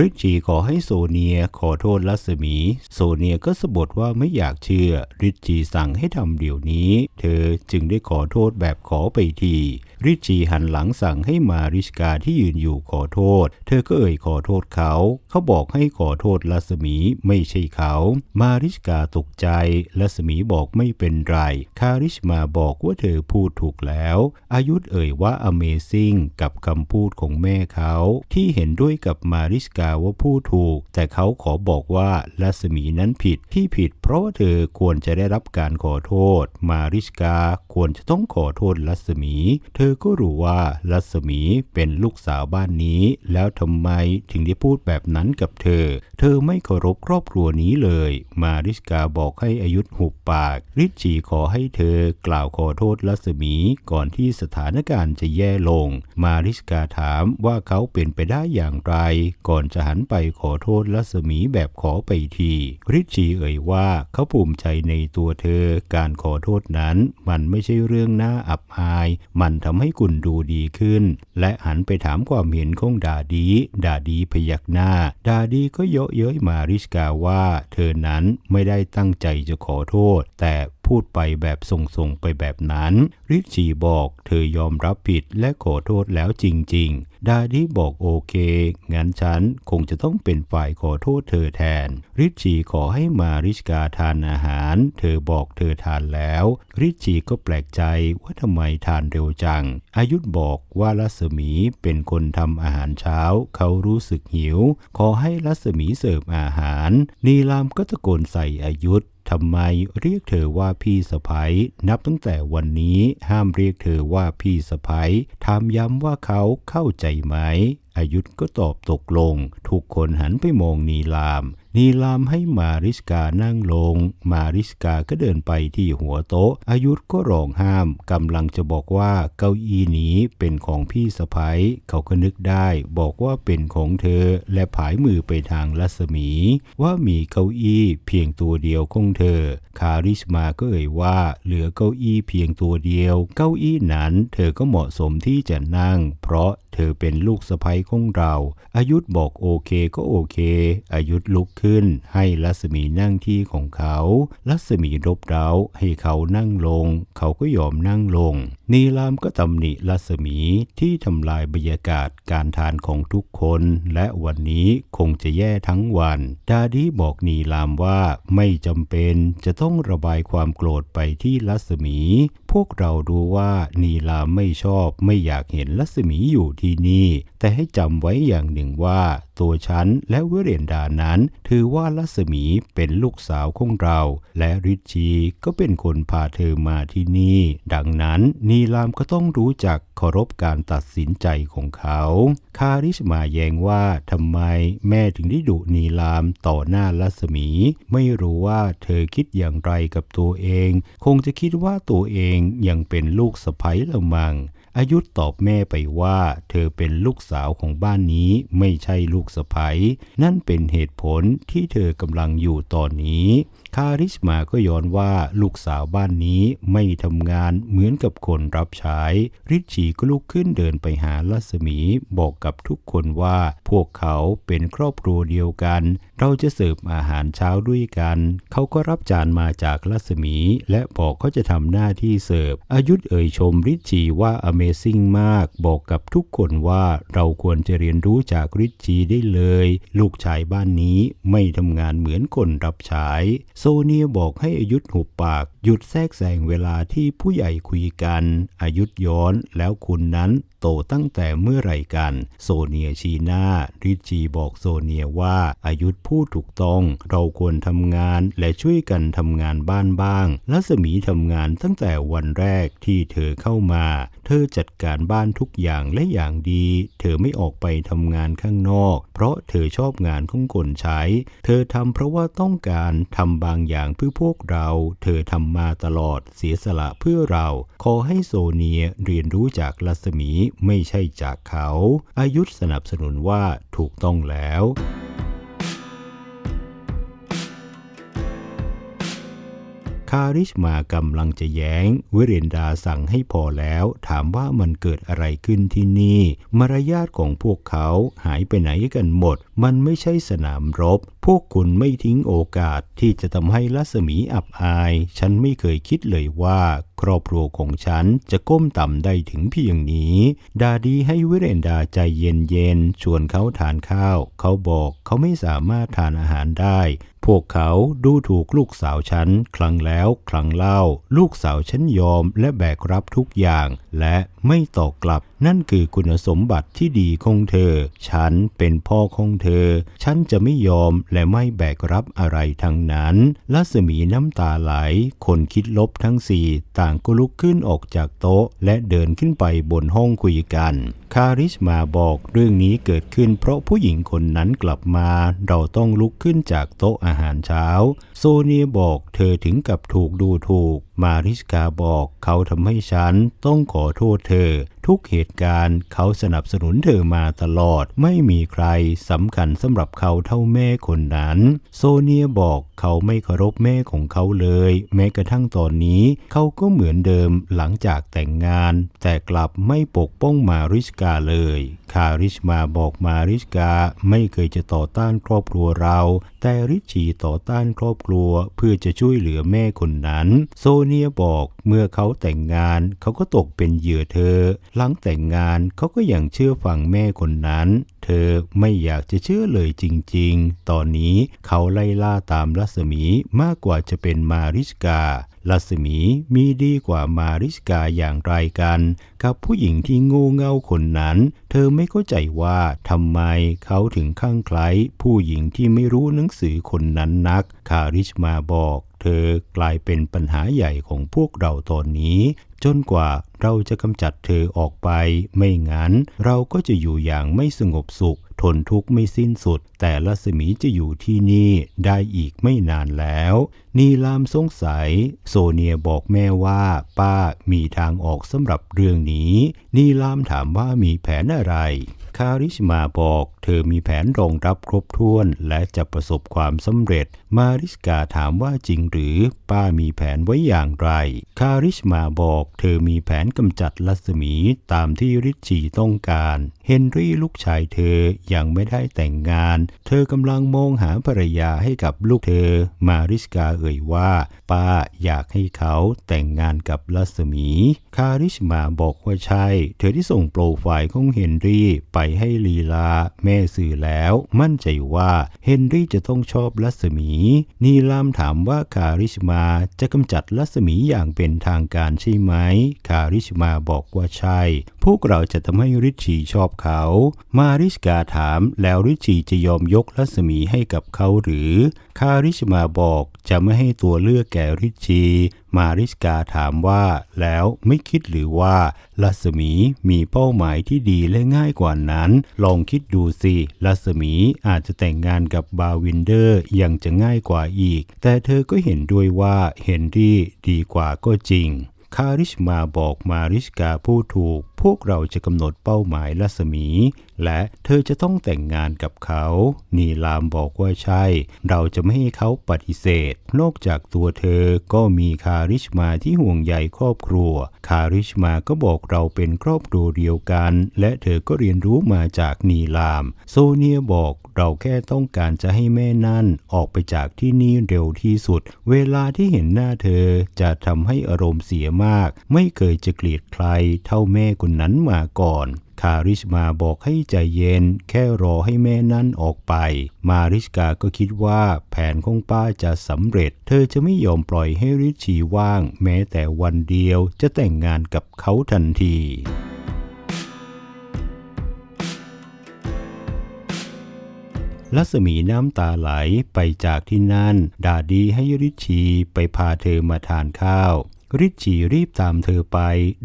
ริชชีขอให้โซเนียขอโทษลัสมี โซเนียก็สะบดว่าไม่อยากเชื่อริชชีสั่งให้ทำเดี๋ยวนี้ เธอจึงได้ขอโทษแบบขอไปที ริชีหันหลังสั่งให้มาริชกาที่ยืนอยู่ขอโทษ เธอก็เอ่ยขอโทษเขา เขาบอกให้ขอโทษรัศมีไม่ใช่เขา มาริชกาตกใจรัศมีบอกไม่เป็นไร คาริชมาบอกว่าเธอพูดถูกแล้ว อายุธเอ่ยว่า Amazing กับคำพูดของแม่เขา ที่เห็นด้วยกับมาริชกาว่าพูดถูก แต่เขาขอบอกว่ารัศมีนั้นผิดที่ผิด เพราะว่าเธอควรจะได้รับการขอโทษ มาริชกาควรจะต้องขอโทษรัศมี เธออก็รู้ว่ารัศมีเป็นลูกสาวบ้านนี้ แล้วทำไมถึงได้พูดแบบนั้นกับเธอ เธอไม่เคารพครอบครัวนี้เลย มาริชกาบอกให้อายุหุบปาก ริชีขอให้เธอกล่าวขอโทษรัศมีก่อนที่สถานการณ์จะแย่ลง มาริชกาถามว่าเขาเป็นไปได้อย่างไร ก่อนจะหันไปขอโทษรัศมีแบบขอไปทีริชีเอ่ยว่าเขาภูมิใจในตัวเธอ การขอโทษนั้น มันไม่ใช่เรื่องน่าอับอาย มันทำให้คุณดูดีขึ้น และหันไปถามความเห็นของดาดี ดาดีพยักหน้า ดาดีก็เยาะเย้ยมาริชกาว่า เธอนั้นไม่ได้ตั้งใจจะขอโทษ แต่ พูดไปแบบส่งๆไปแบบนั้น ริชชีบอกเธอยอมรับผิดและขอโทษแล้วจริง ๆ ดาดีบอกโอเค งั้นฉันคงจะต้องเป็นฝ่ายขอโทษเธอแทน ริชชีขอให้มาริชกาทานอาหาร เธอบอกเธอทานแล้ว ริชชีก็แปลกใจว่าทำไมทานเร็วจัง อายุธบอกว่ารัศมีเป็นคนทำอาหารเช้า เขารู้สึกหิว ขอให้รัศมีเสิร์ฟอาหาร นีรามก็ตะโกนใส่อายุธ ทำไมเรียกเธอว่าพี่สะพ้ยนับตั้งแต่วันนี้ห้ามเรียกเธอว่าพี่สะพ้ยถามย้ำว่าเขาเข้าใจไหมอายุธก็ตอบตกลง ทุกคนหันไปมองนีลาม นีลามให้มาริสกานั่งลง มาริสกาก็เดินไปที่หัวโต๊ะ อายุธก็ร้องห้ามกำลังจะบอกว่าเก้าอี้นี้เป็นของพี่สะพ้ยเขาก็นึกได้บอกว่าเป็นของเธอ และผายมือไปทางรัศมี ว่ามีเก้าอี้เพียงตัวเดียวของเธอ คาริชมาก็เอ่ยว่าเหลือเก้าอี้เพียงตัวเดียว เก้าอี้นั้นเธอก็เหมาะสมที่จะนั่ง เพราะเธอเป็นลูกสะใภ้ของเรา อายุธบอกโอเคก็โอเค อายุธลุกขึ้น ให้รัศมีนั่งที่ของเขารัศมีรบเร้าให้เขานั่งลง เขาก็ยอมนั่งลง นีรามก็ตำหนิรัศมีที่ทำลายบรรยากาศการทานของทุกคน และวันนี้คงจะแย่ทั้งวัน ดาดีบอกนีรามว่าไม่จำเป็นจะต้องระบายความโกรธไปที่รัศมี พวกเรารู้ว่านีลาไม่ชอบไม่อยากเห็นรัศมีอยู่ที่นี่ แต่ให้จำไว้อย่างหนึ่งว่า ตัวฉันและเวเรนดานั้น ถือว่ารัศมีเป็นลูกสาวของเรา และริชชีก็เป็นคนพาเธอมาที่นี่ ดังนั้นนีลามก็ต้องรู้จักเคารพการตัดสินใจของเขา คาริชมาแย้งว่าทำไมแม่ถึงได้ดุนีลามต่อหน้ารัศมี ไม่รู้ว่าเธอคิดอย่างไรกับตัวเอง คงจะคิดว่าตัวเองยังเป็นลูกสะใภ้ละมัง อายุตอบแม่ไปว่า เธอเป็นลูกสาวของบ้านนี้ไม่ใช่ลูกสะใภ้นั่นเป็นเหตุผลที่เธอกำลังอยู่ตอนนี้คาริชมาก็ย้อนว่าลูกสาวบ้านนี้ไม่ทำงานเหมือนกับคนรับใช้ริชชีก็ลุกขึ้นเดินไปหารัศมีบอกกับทุกคนว่าพวกเขาเป็นครอบครัวเดียวกัน เราจะเสิร์ฟอาหารเช้าด้วยกัน เขาก็รับจานมาจากรัศมี และบอกเขาจะทำหน้าที่เสิร์ฟอายุธเอ่ยชมริชชีว่า Amazing มาก บอกกับทุกคนว่าเราควรจะเรียนรู้จากริชชีได้เลย ลูกชายบ้านนี้ไม่ทำงานเหมือนคนรับใช้โซเนียบอกให้อายุธหุบปากหยุดแทรกแซงเวลาที่ผู้ใหญ่คุยกัน อายุธย้อนแล้วคุณนั้น โตตั้งแต่เมื่อไหร่กัน โซเนียชีนาริชชีบอกโซเนียว่าอายุพูดถูกต้อง เราควรทำงานและช่วยกันทำงานบ้านบ้างรัศมีทำงานตั้งแต่วันแรกที่เธอเข้ามา เธอจัดการบ้านทุกอย่างและอย่างดี เธอไม่ออกไปทำงานข้างนอก เพราะเธอชอบงานของคนใช้ เธอทำเพราะว่าต้องการทำบางอย่างเพื่อพวกเรา เธอทำมาตลอดเสียสละเพื่อเรา ขอให้โซเนียเรียนรู้จากรัศมีไม่ใช่จากเขา อายุสนับสนุนว่าถูกต้องแล้ว คาริชมากำลังจะแย้งวิเรนดาสั่งให้พอแล้ว ถามว่ามันเกิดอะไรขึ้นที่นี่ มารยาทของพวกเขาหายไปไหนกันหมด มันไม่ใช่สนามรบ พวกคุณไม่ทิ้งโอกาสที่จะทำให้รัศมีอับอาย ฉันไม่เคยคิดเลยว่า ครอบครัวของฉันจะก้มต่ำได้ถึงเพียงนี้ ดาดีให้วิเรนดาใจเย็นๆชวนเขาทานข้าว เขาบอกเขาไม่สามารถทานอาหารได้ พวกเขาดูถูกลูกสาวฉัน ครั้งแล้วครั้งเล่า ลูกสาวฉันยอมและแบกรับทุกอย่าง และไม่ตอบกลับ นั่นคือคุณสมบัติที่ดีของเธอ ฉันเป็นพ่อของเธอ ฉันจะไม่ยอมและไม่แบกรับอะไรทั้งนั้นลัศมีน้ำตาไหล คนคิดลบทั้งสี่ต่างก็ลุกขึ้นออกจากโต๊ะ และเดินขึ้นไปบนห้องคุยกัน คาริชมาบอกเรื่องนี้เกิดขึ้นเพราะผู้หญิงคนนั้นกลับมา เราต้องลุกขึ้นจากโต๊ะอาหารเช้า โซเนียบอกเธอถึงกับถูกดูถูก มาริสกาบอกเขาทำให้ฉันต้องขอโทษเธอ ทุกเหตุการณ์เขาสนับสนุนเธอมาตลอด ไม่มีใครสำคัญสำหรับเขาเท่าแม่คนนั้น โซเนียบอกเขาไม่เคารพแม่ของเขาเลย แม้กระทั่งตอนนี้เขาก็เหมือนเดิมหลังจากแต่งงาน แต่กลับไม่ปกป้องมาริสกาเลย คาริชมาบอกมาริสกาไม่เคยจะต่อต้านครอบครัวเรา แต่ริชชีต่อต้านครอบครัวเพื่อจะช่วยเหลือแม่คนนั้น โซเนียบอกเมื่อเขาแต่งงานเขาก็ตกเป็นเหยื่อเธอ หลังแต่งงานเขาก็ยังเชื่อฟังแม่คนนั้นเธอไม่อยากจะเชื่อเลยจริงๆ ตอนนี้เขาไล่ล่าตามรัศมีมากกว่าจะเป็นมาริสการัศมีมีดีกว่ามาริสกาอย่างไรกัน กับผู้หญิงที่โงูเง่าคนนั้น เธอไม่เข้าใจว่าทำไมเขาถึงข้างไคล้ผู้หญิงที่ไม่รู้หนังสือคนนั้นนัก คาริชมาบอก เธอกลายเป็นปัญหาใหญ่ของพวกเราตอนนี้ จนกว่าเราจะกำจัดเธอออกไป ไม่งั้น เราก็จะอยู่อย่างไม่สงบสุข ทนทุกข์ไม่สิ้นสุด แต่ลัศมีจะอยู่ที่นี่ได้อีกไม่นานแล้ว นีลามสงสัย โซเนียบอกแม่ว่า ป้ามีทางออกสำหรับเรื่องนี้ นีลามถามว่ามีแผนอะไร คาริชมาบอก เธอมีแผนรองรับครบถ้วน และจะประสบความสำเร็จ มาริสกาถามว่าจริงหรือ ป้ามีแผนไว้อย่างไร คาริชมาบอก เธอมีแผนกำจัดรัศมีตามที่ริชชีต้องการ เฮนรี่ลูกชายเธอยังไม่ได้แต่งงาน เธอกำลังมองหาภรรยาให้กับลูกเธอ มาริสกาเอ่ยว่า ป้าอยากให้เขาแต่งงานกับรัศมี คาริชมาบอกว่าใช่ เธอที่ส่งโปรไฟล์ของเฮนรี่ไปให้ลีลา แม่สื่อแล้ว มั่นใจว่าเฮนรี่จะต้องชอบลัศมีนีลามถามว่าคาริชมาจะกำจัดลัศมีอย่างเป็นทางการใช่ไหม คาริชมาบอกว่าใช่ พวกเราจะทำให้ริชชีชอบเขา มาริสกาถามแล้วริชชีจะยอมยกลัศมีให้กับเขาหรือคาริชมาบอกจะไม่ให้ตัวเลือกแก่ริชี มาริสกาถามว่า แล้วไม่คิดหรือว่ารัศมีมีเป้าหมายที่ดีและง่ายกว่านั้น ลองคิดดูสิรัศมีอาจจะแต่งงานกับบาวินเดอร์ยังจะง่ายกว่าอีก แต่เธอก็เห็นด้วยว่าเฮนรี่ดีกว่าก็จริงคาริชมาบอกมาริสกาผู้ถูก พวกเราจะกำหนดเป้าหมายรัศมี และเธอจะต้องแต่งงานกับเขา นีลามบอกว่าใช่ เราจะไม่ให้เขาปฏิเสธ นอกจากตัวเธอก็มีคาริชมาที่ห่วงใยครอบครัว คาริชมาก็บอกเราเป็นครอบครัวเดียวกัน และเธอก็เรียนรู้มาจากนีลาม โซเนียบอกเราแค่ต้องการจะให้แม่นั่นออกไปจากที่นี่เร็วที่สุด เวลาที่เห็นหน้าเธอจะทำให้อารมณ์เสียมาก ไม่เคยจะเกลียดใครเท่าแม่คนนั้นมาก่อน คาริชมาบอกให้ใจเย็น แค่รอให้แม่นั่นออกไป มาริสกาก็คิดว่าแผนของป้าจะสำเร็จ เธอจะไม่ยอมปล่อยให้ริชีว่าง แม้แต่วันเดียวจะแต่งงานกับเขาทันทีรัศมีน้ำตาไหลไปจากที่นั่น ดาดีให้ริชีไปพาเธอมาทานข้าว ริชชีรีบตามเธอไป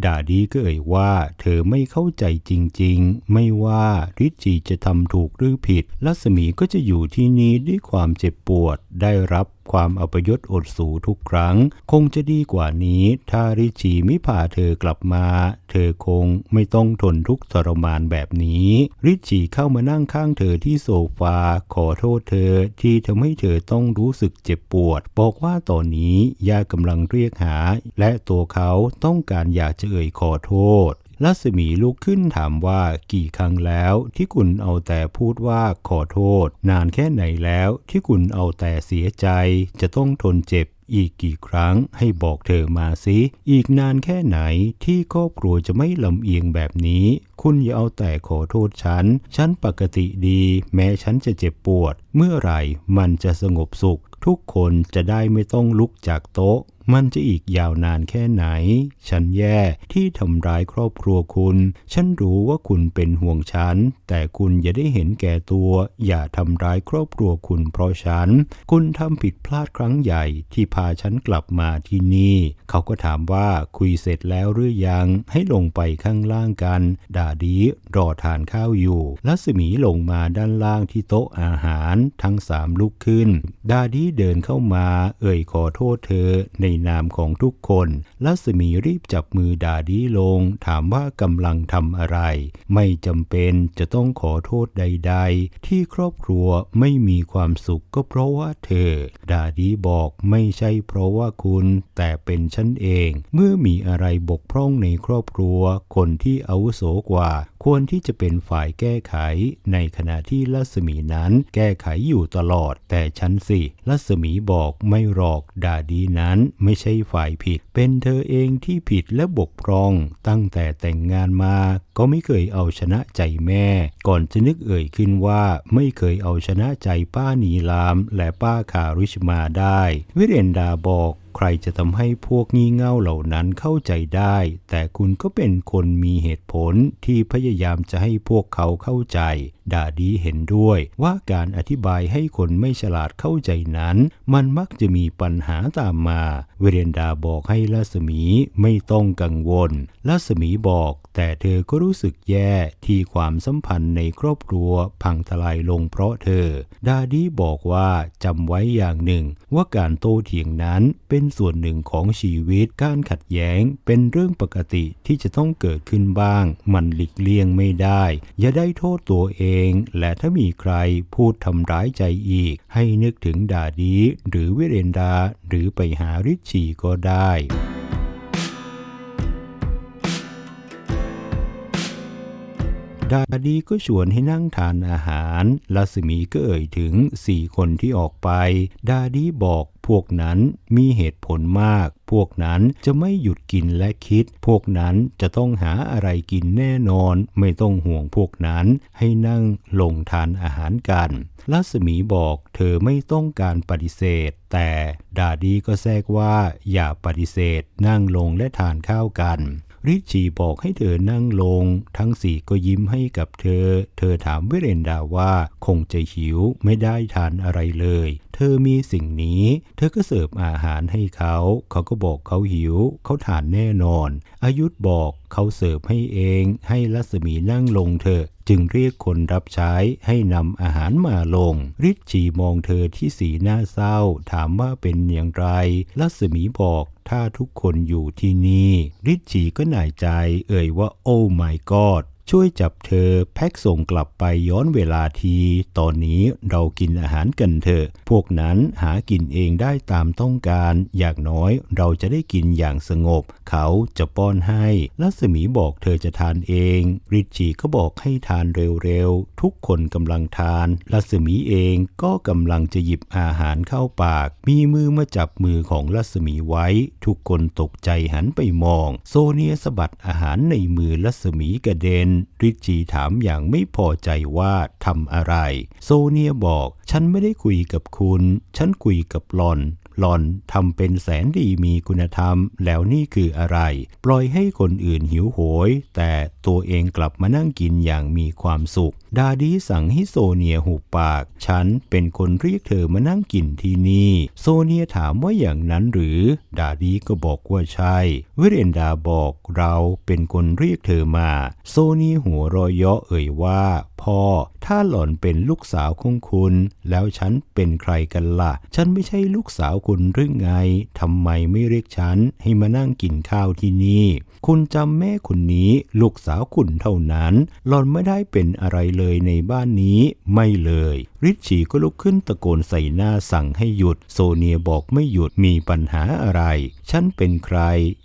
ดาดีก็เอ่ยว่า เธอไม่เข้าใจจริงๆ ไม่ว่าริชชีจะทำถูกหรือผิดลัศมีก็จะอยู่ที่นี้ด้วยความเจ็บปวด ได้รับ ความอัปยศอดสูทุกครั้ง คงจะดีกว่านี้ ถ้าริชีไม่พาเธอกลับมา เธอคงไม่ต้องทนทุกข์ทรมานแบบนี้ ริชีเข้ามานั่งข้างเธอที่โซฟา ขอโทษเธอที่ทำให้เธอต้องรู้สึกเจ็บปวด บอกว่าตอนนี้ยากำลังเรียกหา และตัวเขาต้องการอยากจะเอ่ยขอโทษ รัศมีลุกขึ้นถามว่ากี่ครั้งแล้วที่คุณเอาแต่พูดว่าขอโทษ นานแค่ไหนแล้วที่คุณเอาแต่เสียใจจะต้องทนเจ็บอีกกี่ครั้งให้บอกเธอมาสิอีกนานแค่ไหนที่ครอบครัวจะไม่ลำเอียงแบบนี้ คุณอย่าเอาแต่ขอโทษฉัน ฉันปกติดี แม้ฉันจะเจ็บปวด เมื่อไหร่มันจะสงบสุข ทุกคนจะได้ไม่ต้องลุกจากโต๊ะ มันจะอีกยาวนานแค่ไหน ฉันแย่ที่ทำร้ายครอบครัวคุณ ฉันรู้ว่าคุณเป็นห่วงฉัน แต่คุณอย่าได้เห็นแก่ตัว อย่าทำร้ายครอบครัวคุณเพราะฉัน คุณทำผิดพลาดครั้งใหญ่ที่พาฉันกลับมาที่นี่ เขาก็ถามว่าคุยเสร็จแล้วหรือยัง ให้ลงไปข้างล่างกัน ดาดีรอทานข้าวอยู่ ลัศมีลงมาด้านล่างที่โต๊ะอาหาร ทั้งสามลุกขึ้น ดาดีเดินเข้ามา เอ่ยขอโทษเธอในนามของทุกคนลัศมีรีบจับมือดาดีลง ถามว่ากำลังทำอะไร ไม่จำเป็นจะต้องขอโทษใด ๆ ที่ครอบครัวไม่มีความสุขก็เพราะว่าเธอ ดาดีบอกไม่ใช่เพราะว่าคุณแต่เป็นฉันเอง เมื่อมีอะไรบกพร่องในครอบครัว คนที่อาวุโสกว่า ควรที่จะเป็นฝ่ายแก้ไข ในขณะที่ลัศมีนั้นแก้ไขอยู่ตลอด แต่ฉันสิลัศมีบอกไม่หรอกดาดีนั้นไม่ใช่ฝ่ายผิด เป็นเธอเองที่ผิดและบกพร่อง ตั้งแต่แต่งงานมา ก็ไม่เคยเอาชนะใจแม่ ก่อนจะนึกเอ่ยขึ้นว่าไม่เคยเอาชนะใจป้านีลาม และป้าคาริชมาได้ วิเรนดาบอก ใครจะทำให้พวกงี่เง่าเหล่านั้นเข้าใจได้ แต่คุณก็เป็นคนมีเหตุผลที่พยายามจะให้พวกเขาเข้าใจ ดาดีเห็นด้วยว่าการอธิบายให้คนไม่ฉลาดเข้าใจนั้น มันมักจะมีปัญหาตามมา เวเรนดาบอกให้ลัศมีไม่ต้องกังวลลัศมีบอก แต่เธอก็รู้สึกแย่ที่ความสัมพันธ์ในครอบครัวพังทลายลงเพราะเธอ ดาดีบอกว่าจำไว้อย่างหนึ่ง ว่าการโต้เถียงนั้นเป็นส่วนหนึ่งของชีวิตการขัดแย้ง เป็นเรื่องปกติที่จะต้องเกิดขึ้นบ้าง มันหลีกเลี่ยงไม่ได้ อย่าได้โทษตัวเองและถ้ามีใครพูดทำร้ายใจอีก ให้นึกถึงดาดี หรือวิเรนดา หรือไปหาริชชีก็ได้ ดาดีก็ชวนให้นั่งทานอาหารลัศมีก็เอ่ยถึงสี่คนที่ออกไป ดาดีบอกพวกนั้นมีเหตุผลมาก พวกนั้นจะไม่หยุดกินและคิด พวกนั้นจะต้องหาอะไรกินแน่นอน ไม่ต้องห่วงพวกนั้นให้นั่งลงทานอาหารกันลัศมีบอกเธอไม่ต้องการปฏิเสธ แต่ดาดีก็แทรกว่าอย่าปฏิเสธนั่งลงและทานข้าวกัน ริชีบอกให้เธอนั่งลง ทั้งสี่ก็ยิ้มให้กับเธอ เธอถามเวเรนดาว่าคงจะหิวไม่ได้ทานอะไรเลย เธอมีสิ่งนี้ เธอก็เสิร์ฟอาหารให้เขา เขาก็บอกเขาหิว เขาทานแน่นอน อายุธบอกเขาเสิร์ฟให้เอง ให้รัศมีนั่งลงเถอะจึงเรียกคนรับใช้ให้นำอาหารมาลง ริชชีมองเธอที่สีหน้าเศร้า ถามว่าเป็นอย่างไรรัศมีบอกถ้าทุกคนอยู่ที่นี่ ริชชีก็หน่ายใจ เอ่ยว่าโอ้ my god ช่วยจับเธอแพ็กส่งกลับไปย้อนเวลาที ตอนนี้เรากินอาหารกันเถอะ พวกนั้นหากินเองได้ตามต้องการ อย่างน้อยเราจะได้กินอย่างสงบ เขาจะป้อนให้รัศมีบอกเธอจะทานเอง ริชชีก็บอกให้ทานเร็วๆ ทุกคนกำลังทานรัศมีเองก็กำลังจะหยิบอาหารเข้าปาก มีมือมาจับมือของรัศมีไว้ ทุกคนตกใจหันไปมอง โซเนียสะบัดอาหารในมือรัศมีกระเด็นริชชีถามอย่างไม่พอใจว่าทำอะไร โซเนียบอก ฉันไม่ได้คุยกับคุณ ฉันคุยกับหลอน หล่อนทำเป็นแสนดีมีคุณธรรมแล้วนี่คืออะไร ปล่อยให้คนอื่นหิวโหย แต่ตัวเองกลับมานั่งกินอย่างมีความสุข ดาดีสั่งให้โซเนียหุบปาก ฉันเป็นคนเรียกเธอมานั่งกินที่นี่ โซเนียถามว่าอย่างนั้นหรือ ดาดีก็บอกว่าใช่วิเรนดาบอกเราเป็นคนเรียกเธอมา โซเนียหัวรอยเยาะเอ่ยว่า พ่อถ้าหล่อนเป็นลูกสาวของคุณ แล้วฉันเป็นใครกันล่ะ ฉันไม่ใช่ลูกสาวคุณหรือไงทำไมไม่เรียกฉันให้มานั่งกินข้าวที่นี่ คุณจำแม่คนนี้ลูกสาวคุณเท่านั้น หล่อนไม่ได้เป็นอะไรเลยในบ้านนี้ไม่เลย ริชชีก็ลุกขึ้นตะโกนใส่หน้าสั่งให้หยุด โซเนียบอกไม่หยุดมีปัญหาอะไร ฉันเป็นใคร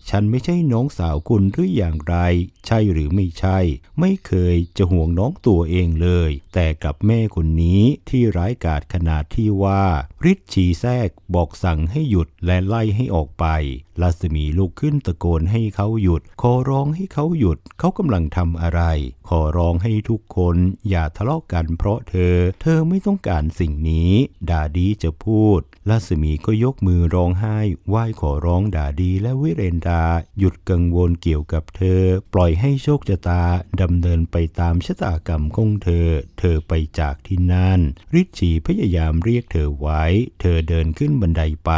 ฉันไม่ใช่น้องสาวคุณหรืออย่างไร ใช่หรือไม่ใช่ ไม่เคยจะห่วงน้องตัวเองเลย แต่กับแม่คนนี้ที่ร้ายกาจขนาดที่ว่าริชชีแทรกบอกสั่งให้หยุดและไล่ให้ออกไปลัสมีลุกขึ้นตะโกนให้เขาหยุดขอร้องให้เขาหยุดเขากำลังทำอะไร ขอร้องให้ทุกคนอย่าทะเลาะกันเพราะเธอ เธอไม่ต้องการสิ่งนี้ ดาดีจะพูดลัสมีก็ยกมือร้องไห้ไหว้ขอร้องดาดีและวิเรนดา หยุดกังวลเกี่ยวกับเธอ ปล่อยให้โชคชะตาดำเนินไปตามชะตากรรมของเธอ เธอไปจากที่นั่นริชชีพยายามเรียกเธอไว้ เธอเดินขึ้นบันไดไป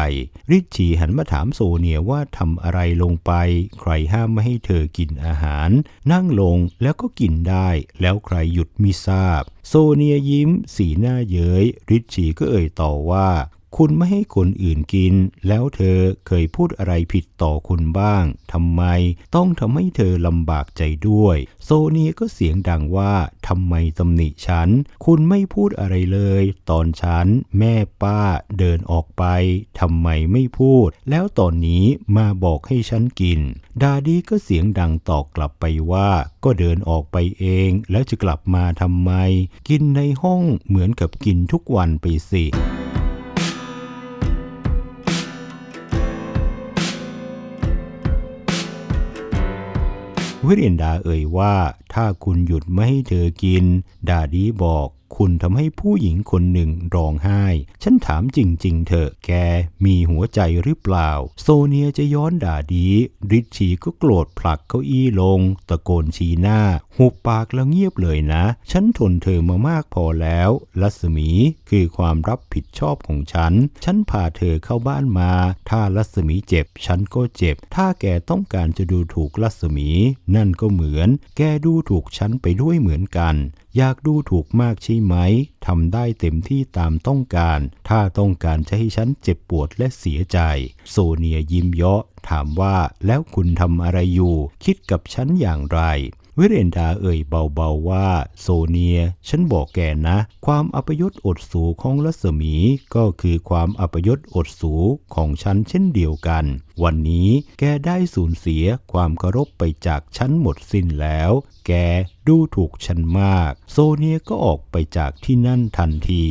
ริชชีหันมาถามโซเนียว่าทำอะไรลงไป ใครห้ามไม่ให้เธอกินอาหาร นั่งลงแล้วก็กินได้ แล้วใครหยุดมิทราบ โซเนียยิ้ม สีหน้าเย้ย ริชชีก็เอ่ยต่อว่า คุณไม่ให้คนอื่นกิน แล้วเธอเคยพูดอะไรผิดต่อคุณบ้างทำไมต้องทำให้เธอลำบากใจด้วย โซเนียก็เสียงดังว่าทำไมตำหนิฉัน คุณไม่พูดอะไรเลย ตอนฉันแม่ป้าเดินออกไปทำไมไม่พูด แล้วตอนนี้มาบอกให้ฉันกิน ดาดีก็เสียงดังตอบกลับไปว่า ก็เดินออกไปเอง แล้วจะกลับมาทำไม กินในห้องเหมือนกับกินทุกวันไปสิ วิริยนดาเอ่ยว่า ถ้าคุณหยุดไม่ให้เธอกิน ดาดีบอก คุณทำให้ผู้หญิงคนหนึ่งร้องไห้ ฉันถามจริง ๆ เถอะแกมีหัวใจหรือเปล่า โซเนียจะย้อนด่าดีริชชีก็โกรธผลักเก้าอี้ลง ตะโกนชี้หน้า หุบปากแล้วเงียบเลยนะ ฉันทนเธอมามากพอแล้วรัศมีคือความรับผิดชอบของฉัน ฉันพาเธอเข้าบ้านมา ถ้ารัศมีเจ็บ ฉันก็เจ็บ ถ้าแกต้องการจะดูถูกรัศมี นั่นก็เหมือน แกดูถูกฉันไปด้วยเหมือนกัน อยากดูถูกมากใช่ไหม ทำได้เต็มที่ตามต้องการ ถ้าต้องการจะให้ฉันเจ็บปวดและเสียใจ โซเนียยิ้มเยาะถามว่าแล้วคุณทำอะไรอยู่ คิดกับฉันอย่างไร วิเรนดาเอ่ยเบาๆว่าโซเนีย ฉันบอกแกนะ ความอัปยศอดสูของรัศมีก็คือความอัปยศอดสูของฉันเช่นเดียวกัน วันนี้แกได้สูญเสียความเคารพไปจากฉันหมดสิ้นแล้ว แกดูถูกฉันมาก โซเนียก็ออกไปจากที่นั่นทันที